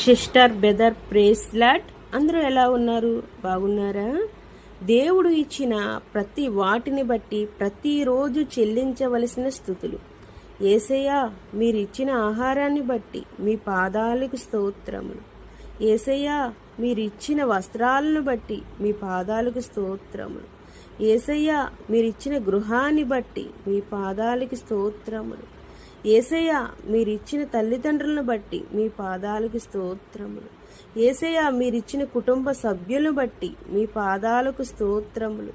Sister బెదర్ ప్రేస్లాట్ అందరూ ఎలా ఉన్నారు? బాగున్నారా? దేవుడు ఇచ్చిన ప్రతి వాటిని బట్టి ప్రతిరోజు చెల్లించవలసిన స్థుతులు. ఏసయ్యా మీరు ఇచ్చిన ఆహారాన్ని బట్టి మీ పాదాలకు స్తోత్రములు. ఏసయ్యా మీరు ఇచ్చిన వస్త్రాలను బట్టి మీ పాదాలకు స్తోత్రములు. ఏసయ్యా మీరు ఇచ్చిన గృహాన్ని బట్టి మీ పాదాలకి స్తోత్రములు. ఏసయ్య మీరిచ్చిన తల్లిదండ్రులను బట్టి మీ పాదాలకు స్తోత్రములు. ఏసయ్య మీరిచ్చిన కుటుంబ సభ్యులను బట్టి మీ పాదాలకు స్తోత్రములు.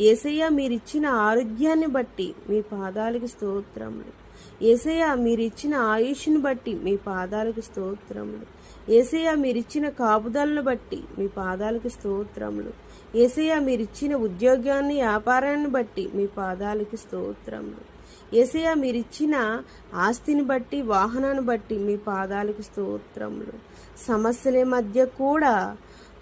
ఏసయ్య మీరిచ్చిన ఆరోగ్యాన్ని బట్టి మీ పాదాలకు స్తోత్రములు. ఏసయ్య మీరిచ్చిన ఆయుష్ని బట్టి మీ పాదాలకు స్తోత్రములు. ఏసయ్య మీరిచ్చిన కాపుదలను బట్టి మీ పాదాలకు స్తోత్రములు. ఏసయ్య మీరిచ్చిన ఉద్యోగాన్ని వ్యాపారాన్ని బట్టి మీ పాదాలకు స్తోత్రములు. ఏసయ్య మీరిచ్చిన ఆస్తిని బట్టి వాహనాన్ని బట్టి మీ పాదాలకు స్తోత్రములు. సమస్యల మధ్య కూడా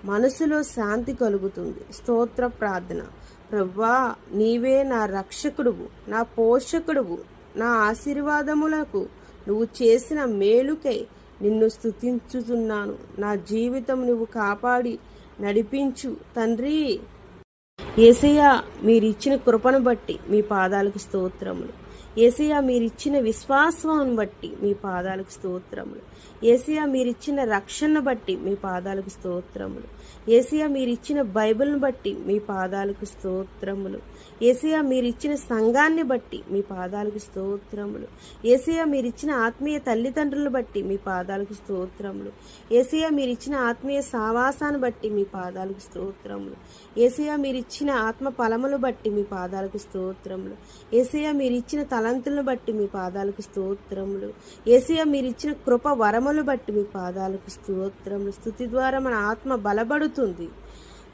మనసులో శాంతి కలుగుతుంది. స్తోత్ర ప్రార్థన. ప్రభా నీవే నా రక్షకుడువు నా పోషకుడువు నా ఆశీర్వాదములకు నువ్వు చేసిన మేలుకై నిన్ను స్తుతించుతున్నాను నా జీవితం నువ్వు కాపాడి నడిపించు. తండ్రి ఏసయ్య మీరిచ్చిన కృపను బట్టి మీ పాదాలకు స్తోత్రములు. ఏసయ్య మీరిచ్చిన విశ్వాసం బట్టి మీ పాదాలకు స్తోత్రములు. ఏసయ్య మీరిచ్చిన రక్షణను బట్టి మీ పాదాలకు స్తోత్రములు. ఏసయ్య మీరిచ్చిన బైబిల్ను బట్టి మీ పాదాలకు స్తోత్రములు. ఏసయ్య మీరిచ్చిన సంఘాన్ని బట్టి మీ పాదాలకు స్తోత్రములు. ఏసయ్య మీరిచ్చిన ఆత్మీయ తల్లిదండ్రులను బట్టి మీ పాదాలకు స్తోత్రములు. ఏసయ్య మీరిచ్చిన ఆత్మీయ సావాసాన్ని బట్టి మీ పాదాలకు స్తోత్రములు. ఏసయ్య మీరిచ్చిన ఇచ్చిన ఆత్మ ఫలములు బట్టి మీ పాదాలకు స్తోత్రములు. ఏసయ్య మీరిచ్చిన తలంతులను బట్టి మీ పాదాలకు స్తోత్రములు. ఏసయ్య మీరిచ్చిన కృప వరములు బట్టి మీ పాదాలకు స్తోత్రములు. స్థుతి ద్వారా మన ఆత్మ బలపడుతుంది.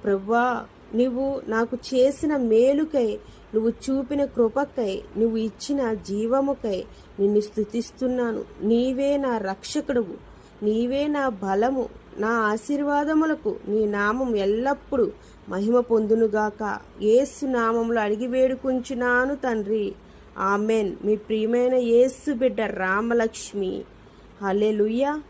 ప్రభా నువ్వు నాకు చేసిన మేలుకై నువ్వు చూపిన కృపకై నువ్వు ఇచ్చిన జీవముకై నిన్ను స్థుతిస్తున్నాను. నీవే నా రక్షకుడువు. నీవే నా బలము నా ఆశీర్వాదములకు నీ నామం ఎల్లప్పుడూ మహిమ పొందునుగాక. ఏసు నామంలో అడిగి వేడుకుంచున్నాను తండ్రి. ఆమెన్. మీ ప్రియమైన యేసు బిడ్డ రామలక్ష్మి. హలెలుయ్యా